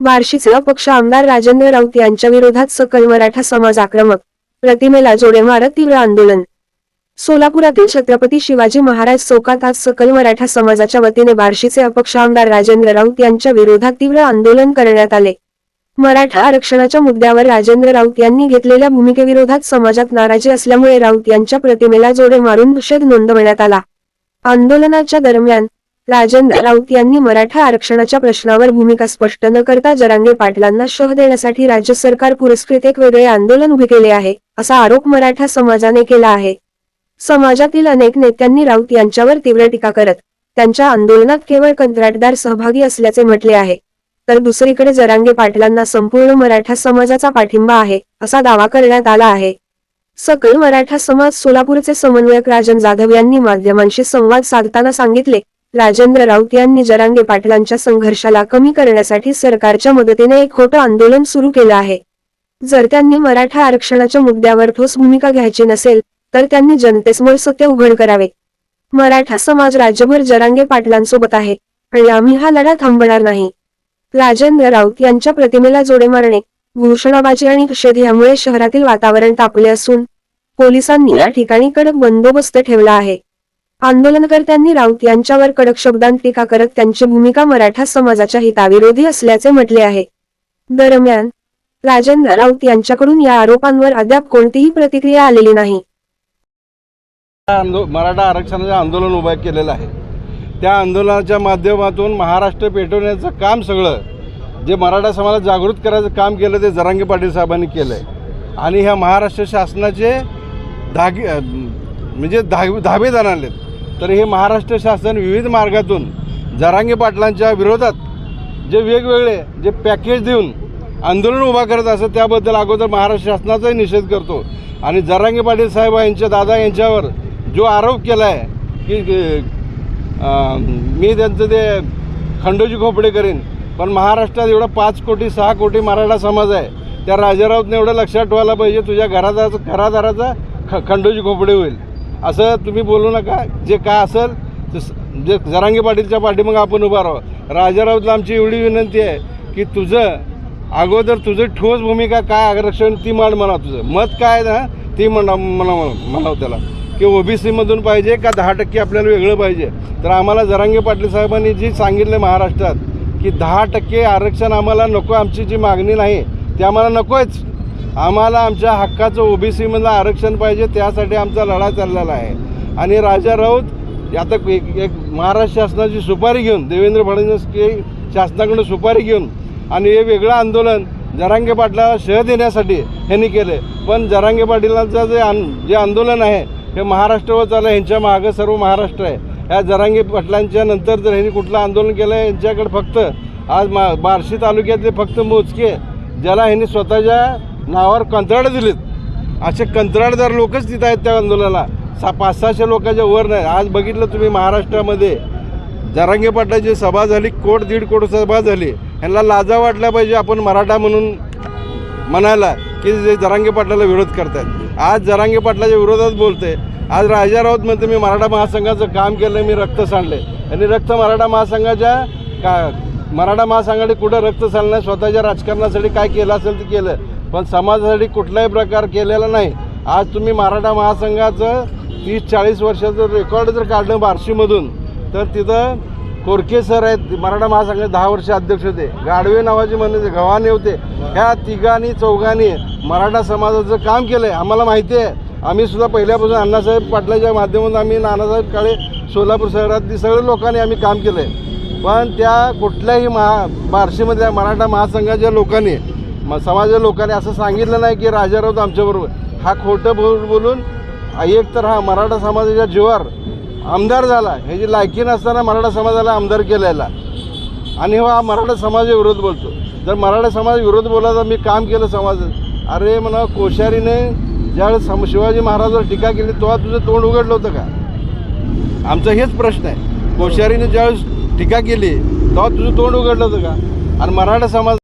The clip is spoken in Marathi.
बार्शीचे अपक्ष आमदार राजेंद्र राऊत यांच्या विरोधात सकल मराठा समाज आक्रमक प्रतिमेला जोडे मारत तीव्र आंदोलन. सोलापुरातील छत्रपती शिवाजी महाराज चौकात आज सकल मराठा समाजाच्या वतीने बार्शीचे अपक्ष आमदार राजेंद्र राऊत यांच्या विरोधात तीव्र आंदोलन करण्यात आले. मराठा आरक्षणाच्या मुद्द्यावर राजेंद्र राऊत यांनी घेतलेल्या भूमिकेविरोधात समाजात नाराजी असल्यामुळे राऊत यांच्या प्रतिमेला जोडे मारून निषेध नोंदवण्यात आला. आंदोलनाच्या दरम्यान राजेंद्र राऊत यांनी मराठा आरक्षणाच्या प्रश्नावर भूमिका स्पष्ट न करता जरांगे पाटलांना शह देण्यासाठी राज्य सरकार पुरस्कृत एक वेगळे आंदोलन उभे केले आहे असा आरोप मराठा समाजाने केला आहे. समाजातील अनेक नेत्यांनी राऊत यांच्यावर तीव्र टीका करत त्यांच्या आंदोलनात केवळ कंत्राटदार सहभागी असल्याचे म्हटले आहे. तर दुसरीकडे जरांगे पाटलांना संपूर्ण मराठा समाजाचा पाठिंबा आहे असा दावा करण्यात आला आहे. सकल मराठा समाज सोलापूरचे समन्वयक राजन जाधव यांनी माध्यमांशी संवाद साधताना सांगितले राजेंद्र राऊत यांनी जरांगे पाटलांच्या संघर्षाला कमी करण्यासाठी सरकारच्या मदतीने एक खोटं आंदोलन सुरू केलं आहे. जर त्यांनी मराठा आरक्षणाच्या मुद्द्यावर ठोस भूमिका घ्यायची नसेल तर त्यांनी जनतेसमोर सत्य उघड करावे. मराठा समाज राज्यभर जरांगे पाटलांसोबत आहे आणि आम्ही हा लढा थांबणार नाही. राजेंद्र राऊत यांच्या प्रतिमेला जोडे मारणे घोषणाबाजी आणि निषेध यामुळे शहरातील वातावरण तापले असून पोलिसांनी या ठिकाणी कडक बंदोबस्त ठेवला आहे. आंदोलनकर्त्यांनी राऊत यांच्यावर कडक शब्दांत टीका करत त्यांची भूमिका मराठा समाजाच्या हिताविरोधी असल्याचे म्हटले आहे. दरम्यान राजेंद्र राऊत यांच्याकडून या आरोपांवर अद्याप कोणतीही प्रतिक्रिया आलेली नाही. मराठा आरक्षणाचे आंदोलन उभं केलेलं आहे. त्या आंदोलनाच्या माध्यमातून महाराष्ट्र पेटवण्याचं काम सगळं जे मराठा समाजाला जागृत करायचं काम केलं ते जरांगे पाटील साहेबांनी केलं आहे आणि ह्या महाराष्ट्र शासनाचे धागे अं, म्हणजे धागे धाबेदार आहेत तर हे महाराष्ट्र शासन विविध मार्गातून जरांगे पाटलांच्या विरोधात जे वेगवेगळे जे पॅकेज देऊन आंदोलन उभा करत असत त्याबद्दल अगोदर महाराष्ट्र शासनाचाही निषेध करतो. आणि जरांगी पाटील साहेब यांच्या दादा यांच्यावर जो आरोप केला आहे की मी त्यांचं ते खंडोजी खोपडे करीन पण महाराष्ट्रात एवढा पाच कोटी सहा कोटी मराठा समाज आहे त्या राजारावतने एवढं लक्षात ठेवायला पाहिजे तुझ्या घरादाराचा घरादाराचा ख खंडोजी खोपडे होईल. असं तुम्ही बोलू नका. जे काय असेल जे जरांगे पाटीलच्या पाठीमागं आपण उभा राहू राजारावतला आमची एवढी विनंती आहे की तुझं अगोदर तुझं ठोस भूमिका काय आरक्षण ती मांड म्हणा तुझं. मत काय ना ती म्हणा म्हणा म्हणावं त्याला. की ओबीसीमधून पाहिजे का दहा टक्के आपल्याला वेगळं पाहिजे? तर आम्हाला जरांगे पाटील साहेबांनी जी सांगितलं महाराष्ट्रात की दहा टक्के आरक्षण आम्हाला नको आमची जी मागणी नाही ती आम्हाला नकोच आम्हाला आमच्या हक्काचं ओबीसीमधलं आरक्षण पाहिजे त्यासाठी आमचा लढा चाललेला आहे. आणि राजा राऊत आता एक एक महाराष्ट्र शासनाची सुपारी घेऊन देवेंद्र फडणवीस शासनाकडून सुपारी घेऊन आणि हे वेगळं आंदोलन जरांगे पाटलाला शह देण्यासाठी ह्यांनी केले पण जरांगे पाटीलांचं जे आन जे आंदोलन आहे हे महाराष्ट्रवर चाललं ह्यांच्या मागं सर्व महाराष्ट्र आहे. ह्या जरांगे पाटलांच्या नंतर जर ह्यांनी कुठलं आंदोलन केलं आहे यांच्याकडे फक्त आज मा बार्शी तालुक्यातले फक्त मोजके ज्याला ह्यांनी स्वतःच्या नावावर कंत्राटं दिलीत. असे कंत्राटदार लोकच तिथं आहेत त्या आंदोलनाला. सा पाच सहाशे लोकांच्या वर नाही. आज बघितलं तुम्ही महाराष्ट्रामध्ये. जरांगे पाटलाची सभा झाली कोट दीड कोट सभा झाली. ह्यांना लाजा वाटल्या पाहिजे आपण मराठा म्हणून म्हणायला की जे जरांगे पाटलाला विरोध करतात आज जरांगे पाटलाच्या विरोधात बोलते आज राजा राऊत म्हणते मी मराठा महासंघाचं काम केलं मी रक्त सांडले आणि रक्त मराठा महासंघाच्या का मराठा महासंघाने कुठं रक्त सांडलं स्वतःच्या राजकारणासाठी काय केलं असेल ते केलं. पण समाजासाठी कुठलाही प्रकार केलेला नाही. आज तुम्ही मराठा महासंघाचं तीस चाळीस वर्षाचं रेकॉर्ड जर काढलं बार्शीमधून तर तिथं कोरके सर आहेत मराठा महासंघाचे दहा वर्ष अध्यक्ष होते. गाडवे नावाचे म्हणजे गव्हाणे होते. ह्या तिघांनी चौघांनी मराठा समाजाचं काम केलं आहे आम्हाला माहिती आहे. आम्ही सुद्धा पहिल्यापासून अण्णासाहेब पाटलाच्या माध्यमातून आम्ही नानासाहेब काळे सोलापूर शहरातली सगळ्या लोकांनी आम्ही काम केलं आहे पण त्या कुठल्याही महा बार्शीमधल्या मराठा महासंघाच्या लोकांनी म समाजा लोकांनी असं सांगितलं नाही की राजा राऊत आमच्याबरोबर. हा खोटं बोल बोलून एक तर हा मराठा समाजाच्या जीवावर आमदार झाला. ह्याची लायकी नसताना मराठा समाजाला आमदार केलेला. आणि हो हा मराठा समाजाविरोध बोलतो. जर मराठा समाज विरोध बोलायचा मी काम केलं समाज अरे म्हणा कोश्यारीने ज्यावेळेस सम शिवाजी महाराजावर टीका केली तेव्हा तुझं तोंड उघडलं होतं का? आमचा हेच प्रश्न आहे. कोश्यारीने ज्यावेळेस टीका केली तेव्हा तुझं तोंड उघडलं होतं का? आणि मराठा समाज